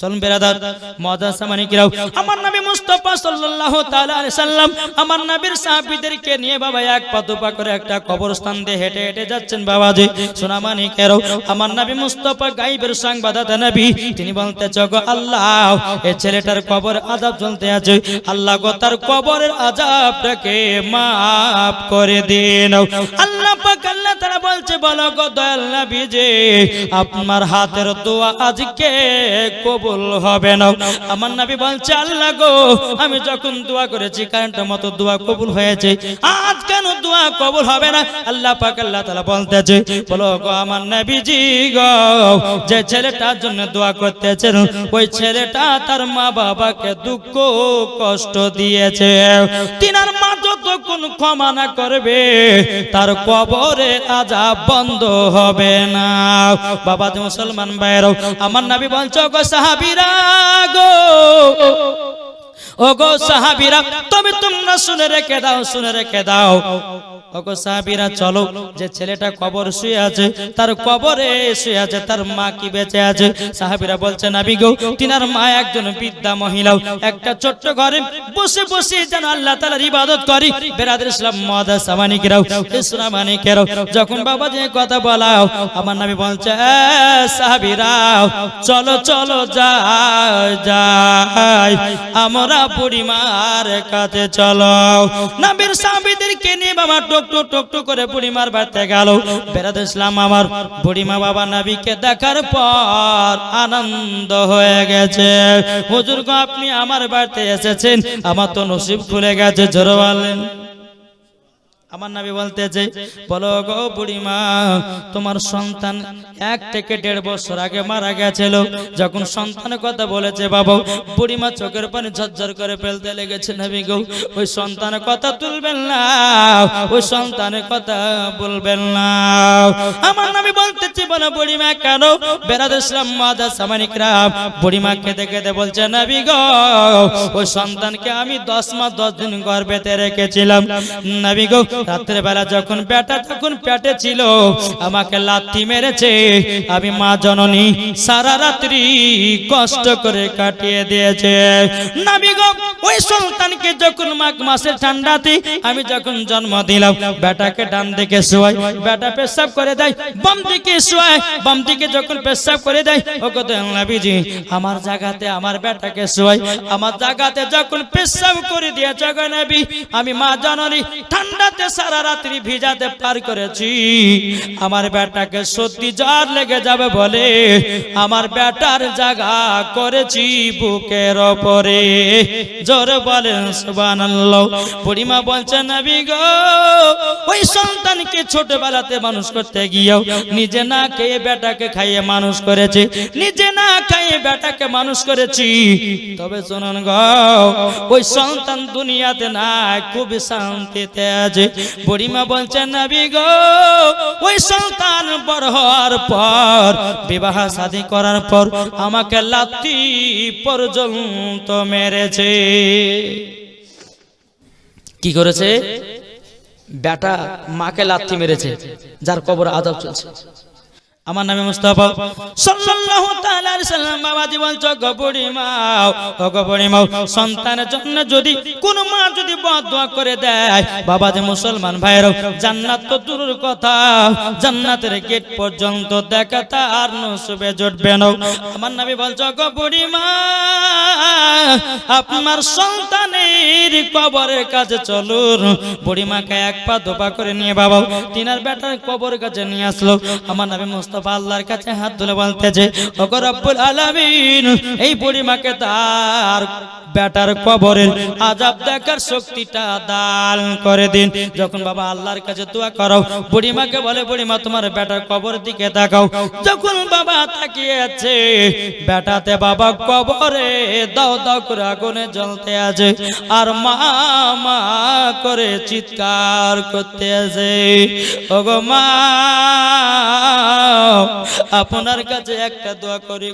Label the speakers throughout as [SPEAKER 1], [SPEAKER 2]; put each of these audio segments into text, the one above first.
[SPEAKER 1] চলুন বেরাদার মদাসা মানিকরাও আমার নবী মুস্তাফা সাল্লাল্লাহু তাআলা আলাইহি সাল্লাম, আমার নবীর সাহাবীদেরকে নিয়ে বাবা এক পাদুপা করে একটা কবরস্থান দিয়ে হেঁটে হেঁটে যাচ্ছেন বাবাজি। সোনা মানিকেরাও আমার নবী মুস্তাফা গায়েবের সংবাদদাতা নবী, তিনি বলতে চগো আল্লাহ এই ছেলেটার কবর আযাব চলতে আছে। আল্লাহ গো, তার কবরের আযাবটাকে মাফ করে দিন আল্লাহ পাক আল্লাহ তাআলা বলছে, বলো গো দয়াল নবী যে আপনার হাতের দোয়া আজকে কবুল হবে না। আমার নবী বলছে, আল্লাহ গো, আমি যখন দোয়া করেছি, কারেন্টের মতো দোয়া কবুল হয়েছে। আজ কেন দোয়া কবুল হবে না? আল্লাহ পাক, আল্লাহ তাআলা বলতেছে, বলো গো আমার নবীজি গো, যে ছেলেটার জন্য দোয়া করতেছেন, ওই ছেলেটা তার মা বাবাকে দুঃখ, কষ্ট দিয়েছে। তিনার মা যতক্ষণ ক্ষমা না করবে, তার কবরে আজাব বন্ধ হবে না। বাবা মুসলমান ভাইরাও আমার নাবি বলছো গো সাহাবিরা গো ও গো সাহাবিরা, তবে তোমরা শুনে রেখে দাও, শুনে রেখে দাও। ওগো সাহাবিরা, চলো, যে ছেলেটা কবর শুয়ে আছে, তার কবরে শুয়ে আছে, তার মা কি বেঁচে আছে? সাহাবিরা বলছে, নাবি গো, তিনার মা একজন বিদ্যা মহিলাও একটা ছোট্ট ঘরে বসে বসে যেন আল্লাহ তাআলার ইবাদত করি। বেরাদের ইসলাম, মাদা সামানিকেরাও ইসলামানিকেরাও যখন বাবা যে কথা বলাও, আমার নাবি বলছে, এ সাহাবিরা, চলো চলো, যাই যাই। আমরা বুড়িমার কাছে চলো। নবীর সাহাবীদেরকে নিয়ে বাবা টক টক টক টক করে বুড়িমার বাড়তে গেল। বেরাদ ইসলাম আমার বুড়িমা বাবা নবীকে দেখার পর আনন্দ হয়ে গেছে। হুজুর গো, আপনি আমার বাড়িতে এসেছেন, আমার তো নসিব খুলে গেছে, জোর বলেন। আমার নাবি বলতেছে, বলো গো বুড়িমা, তোমার সন্তান এক থেকে দেড় বছর আগে মারা গেছিল। যখন সন্তানের কথা বলেছে বাবা, বুড়িমা চোখের পানি ঝরঝর করে ফেলতে লেগেছে নাবি গো। ওই সন্তানের কথা তুলবেন না, ওই সন্তানের কথা বলবেন না। আমার নাবি বলতেছে, বলো বুড়িমা, কেন বেরাদ ইসলাম মাদা সামানিক বুড়িমা খেতে খেতে বলছে, নাবি গো, ওই সন্তানকে আমি দশ মাস দশ দিন গর্ভেতে রেখেছিলাম। নাবি গো রাত্রের বেলা যখন বেটা যখন পেটে ছিল, আমাকে লাথি মেরেছে। আমি মা জননী সারা রাত্রি কষ্ট করে কাটিয়ে দিয়েছে। ওই সন্তানকে যখন মাঘ ঠান্ডাতে আমি যখন জন্ম দিলাম, বেটাকে ডান দিকে শোয়াই, বেটা পেশাব করে দেয়, বাম দিকে শোয়াই, বাম দিকে যখন পেশাব করে দেয় ও কত নবীজি, আমার জায়গাতে আমার বেটাকে শোয়াই, আমার জায়গাতে যখন পেশাব করে দিয়ে জগনবী আমি মা জননী, ঠান্ডাতে সারা রাত্রি ভিজাতে পার করেছি। আমার বেটাকে সত্যি জ্বর লেগে যাবে বলে আমার বেটার জায়গা করেছি বুকের ওপরে। জোর বলেন, সুবহানাল্লাহ। বুড়িমা বলছে, নবী গো, ওই সন্তানকে ছোটবেলাতে মানুষ করতে গিয়েও নিজে না খেয়ে বেটাকে খাইয়ে মানুষ করেছে। নিজে না খাইয়ে বেটাকে মানুষ করেছি। তবে শুনুন গো, ওই সন্তান দুনিয়াতে নাই খুব শান্তিতে আছে। বুড়িমা বলছে নবী গো ওই সন্তান বড় হওয়ার পর বিবাহ শাদী করার পর আমাকে লাতি পর্যন্ত মেরেছে। কি করেছে? বেটা মাকে লাথি মেরেছে যার কবর আদব চলছে। আমার নামে মুস্তাফা। সাল্লাল্লাহু তাআলা আলাইহি সাল্লাম বাবাজি বলছো গবড়ি মাও ও গবড়ি মাও সন্তানের জন্য যদি কোন মা যদি বদদোয়া করে দেয়, বাবাজি মুসলমান ভাইরাও জান্নাত তো দূরের কথা, জান্নাতের গেট পর্যন্ত দেখা তার নসবে জুটবে না। আমার নবী বলছো গবড়ি মা আপনার সন্তানের কবরের কাছে চলুন। বুড়িমাকে এক পা দোপা করে নিয়ে বাবা, তিনার বেটার কবর কাছে নিয়ে আসলো। আমার নবী মুস্তফা আল্লাহর কাছে হাত তুলে বলতেছে, ওগো রব্বুল আলামিন, এই বুড়িমাকে তার বেটার কবরের আজাব দেখার শক্তিটা দান করে দিন। যখন বাবা আল্লাহর কাছে দোয়া করো, বুড়িমাকে বলে, বুড়িমা, তোমার বেটার কবর দিকে তাকাও। যখন বাবা তাকিয়েছে, বেটাতে বাবা কবরে দাও দাও করে আগুনে জ্বলতে আছে। আর মা মা করে চিৎকার করতে আছে। ওগো মা, আপনার কাছে একটা দোয়া করি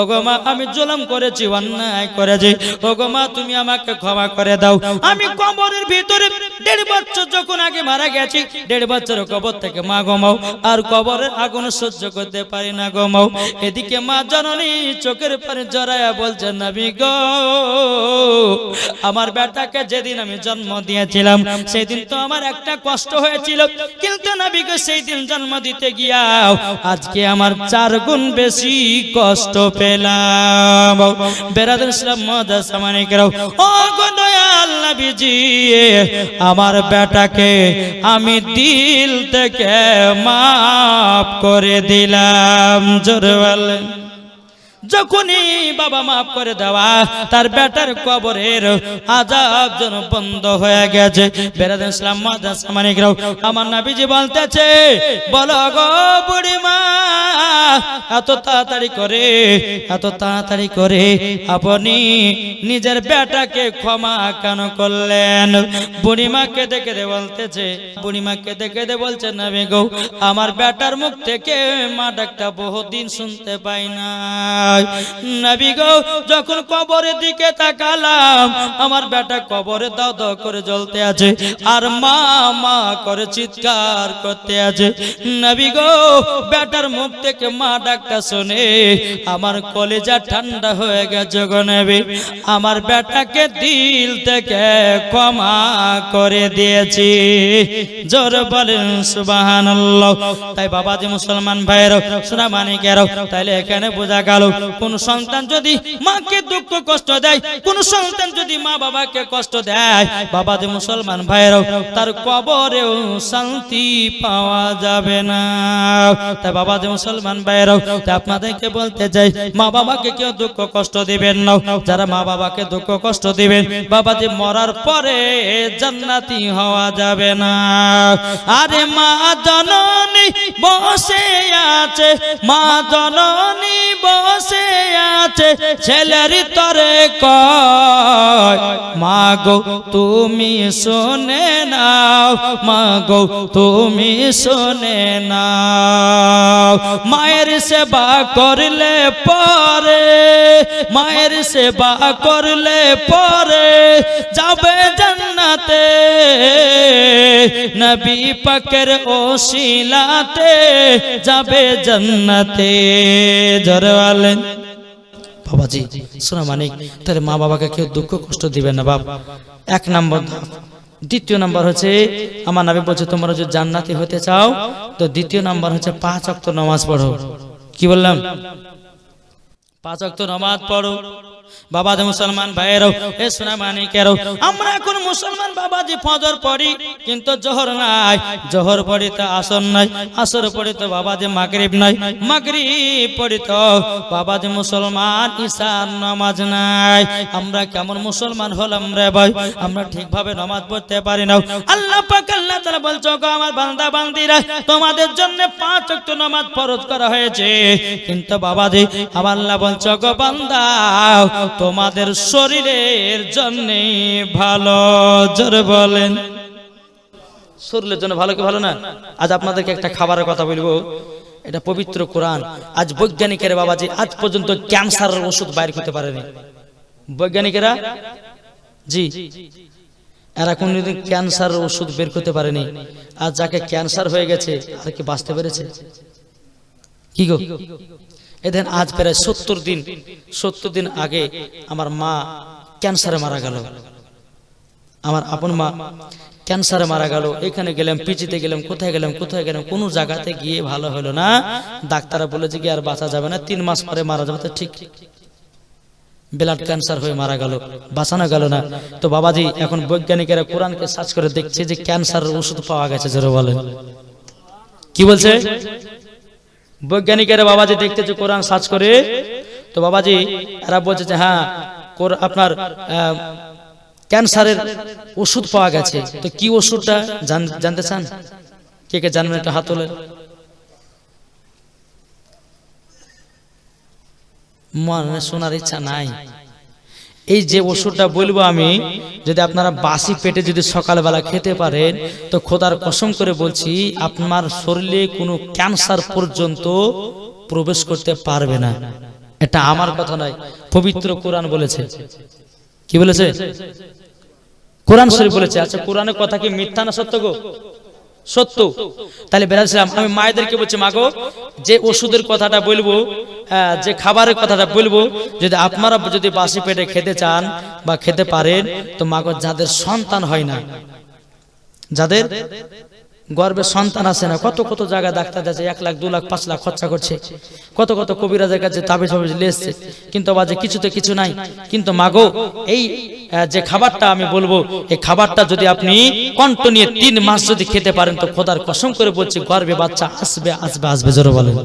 [SPEAKER 1] ওগো মা, আমি জুলুম করেছি, অন্যায় করেছি। ওগো মা, তুমি আমাকে ক্ষমা করে দাও। আমি কবরের ভিতরে দেড় বছর যখন আগে মারা গেছি, দেড় বছর কবর থেকে মা গমাও আর কবরের আগুন সহ্য করতে পারি না গমাও এদিকে মা জননী চোখের পারে জড়ায়া বলছে, নবী গো, আমার বেটাকে যেদিন আমি জন্ম দিয়েছিলাম। সেদিন তো আমার একটা কষ্ট হয়েছিল। কিন্তু নবী গো সেই দিন জন্ম দিতে গিয়াও আজকে আমার চার গুণ বেশি কষ্ট পেলাম। বেরাদুল ইসলাম মদাস আমানে কেরাও ও গো নবীজি, আমার বেটাকে আমি দিল থেকে মাফ করে দিলাম। জোরে যখনই বাবা মাফ করে দেওয়া, তার বেটার কবরের আজাব যেন বন্ধ হয়ে গেছে। বেরাদ ইসলাম মাদাসমানিকরাও আমার নাবিজি বলতেছে, বলো গো বুড়ি মা এত তাড়াতাড়ি করে, এত তাড়াতাড়ি করে আপনি নিজের বেটাকে ক্ষমা কেন করলেন? বুড়িমা কেঁদে কেঁদে বলতেছে, বুড়িমা কেঁদে কেঁদে বলছে, নাবি গো, আমার বেটার মুখ থেকে মা ডাকটা বহুদিন শুনতে পাই না যখন কবরের দিকে তাকালাম, আমার বেটা কবরে দাও দাও করে জ্বলতে আছে, আর মা মা করে চিৎকার করতে আছে। বেটার মুখ থেকে মা ডাকটা আমার কলেজা ঠান্ডা হয়ে গেছে আমার বেটাকে দিল থেকে ক্ষমা করে দিয়েছি। জোর বলেন, সুবহানাল্লাহ। তাই বাবাজি মুসলমান ভাইয়েরও সোনা তাইলে এখানে বোঝা গেল কোন সন্তান যদি মাকে দুঃখ কষ্ট দেয়, কোন সন্তান যদি মা বাবাকে কষ্ট দেয়, বাবা যে মুসলমান ভাইরাও তার কবরেও শান্তি পাওয়া যাবে না। তাই বাবা যে মুসলমান ভাইরাও তাই আপনাদেরকে বলতে চাই, মা বাবাকে কেউ দুঃখ কষ্ট দিবেন না। যারা মা বাবাকে দুঃখ কষ্ট দিবেন, বাবা যে মরার পরে জান্নাতি হওয়া যাবে না। আরে মা জননী বসে আছে, মা জননী বসে আছে, ছেলের তরে কয় তুমি শোনে নাও, মা গো, তুমি শোনে নাও। মায়ের সেবা করলে পরে, মায়ের সেবা করলে পরে, যাবে জান্নাতে নবী পাকের ওসিলাতে যাবে জান্নাতে। জরওয়ালেন বাবাজি, শোনা মানিক, তাহলে মা বাবাকে কেউ দুঃখ কষ্ট দিবে না বাপ। এক নম্বর দ্বিতীয় নাম্বার হচ্ছে, আমার নাবি বলছে, তোমরা যদি জান্নাতি হতে চাও, তো দ্বিতীয় নাম্বার হচ্ছে পাঁচ অক্ত নামাজ পড়ো। কি বললাম? পাঁচ নামাজ পড়ো। বাবা মুসলমান ভাইয়েরও, এ সোনা মানিকেরও আমরা এখন মুসলমান বাবাজি ফজর পড়ি। কিন্তু জোহর নাই। জোহর পড়ি তো আসর নাই। আসর পড়ি তো বাবাজি মাগরিব নাই। মাগরিব পড়ি তো বাবাজি মুসলমান ঈশার নামাজ নাই। আমরা কেমন মুসলমান হলাম রে ভাই? আমরা ঠিকভাবে নামাজ পড়তে পারি না। আল্লাহ পাক, আল্লাহ তাআলা বলছো গো আমার বান্দা, বান্দিরা, তোমাদের জন্য পাঁচ ওয়াক্ত নামাজ ফরজ করা হয়েছে। কিন্তু বাবা বাবাজি আমার আল্লাহ বলছো গো বান্দা, তোমাদের শরীরের জন্য ভালো। জোর বলেন। শরীরের জন্য ভালো কি ভালো না? আজ আপনাদেরকে একটা খাবারের কথা বলব। এটা পবিত্র কোরআন। আজ বৈজ্ঞানিকের বাবাজি আজ পর্যন্ত ক্যান্সারের ওষুধ বাইর করতে পারেনি। বৈজ্ঞানিকেরা? জি। এরা কোনদিন ক্যান্সার ওষুধ বের করতে পারেনি। আর যাকে ক্যান্সার হয়ে গেছে আর কি বাঁচতে পেরেছে? কি গো? এদিন আজ প্রায় সত্তর দিন সত্তর দিন আগে আমার মা ক্যান্সারে মারা গেল। আমার আপন মা ক্যান্সারে মারা গেল, এখানে গেলাম পিচিতে গেলাম, কোথায় গেলাম কোথায় গেলাম, কোনো জায়গাতে গিয়ে ভালো হলো না। ডাক্তাররা বলেছে কি আর বাঁচা যাবে না, তিন মাস পরে মারা যাবে, তো ঠিক। ব্লাড ক্যান্সার হয়ে মারা গেল, বাঁচানো গেল না। তো বাবাজি, এখন বৈজ্ঞানিকেরা কোরআনকে সার্চ করে দেখছে যে ক্যান্সারের ওষুধ পাওয়া গেছে, জোরে বলে কি বলছে? বৈজ্ঞানিকেরা বাবাজি দেখতেছে কোরআন সার্চ করে। তো বাবাজি, এরা বলছে যে হ্যাঁ আপনার ক্যান্সারের ওষুধ পাওয়া গেছে। তো কি ওষুধটা? জান- জানতে চান? কে কে জানবেন একটা হাত তোলে। মনে শোনার ইচ্ছা নাই। এই যে ওষুধটা বলব আমি, যদি আপনারা বাসি পেটে যদি সকালবেলা খেতে পারেন, তো খোদার কসম করে বলছি, আপনার শরীরে কোনো ক্যান্সার পর্যন্ত প্রবেশ করতে পারবে না। এটা আমার কথা নয়, পবিত্র কোরআন বলেছে। কি বলেছে? কোরআন শরীফ বলেছে আচ্ছা কোরআনের কথা কি মিথ্যা না সত্য গো? সত্য। তাহলে বেরাছিলাম আমি মায়েদেরকে বলছি মাগো যে ওষুধের কথাটা বলব যে খাবারের কথাটা বলব, যদি আপনারা যদি বাসি পেটে খেতে চান বা খেতে পারেন, তো মাগো যাদের সন্তান হয় না, যাদের গর্বে সন্তান আছে না, কত কত জায়গায় ডাক্তার দেখছে, এক লাখ, দু লাখ, পাঁচ লাখ খরচা করছে। কত কত কবিরাজের কাছে তাবিজ ফাবিজ লেসছে কিন্তু বাজে কিছুতে কিছু নাই, কিন্তু মাগো, এই যে খাবারটা আমি বলব, এই খাবারটা যদি আপনি কণ্ঠ নিয়ে তিন মাস যদি খেতে পারেন, তো খোদার কসম করে বলছি, গর্বে বাচ্চা আসবে আসবে আসবে, জোরে বলেন।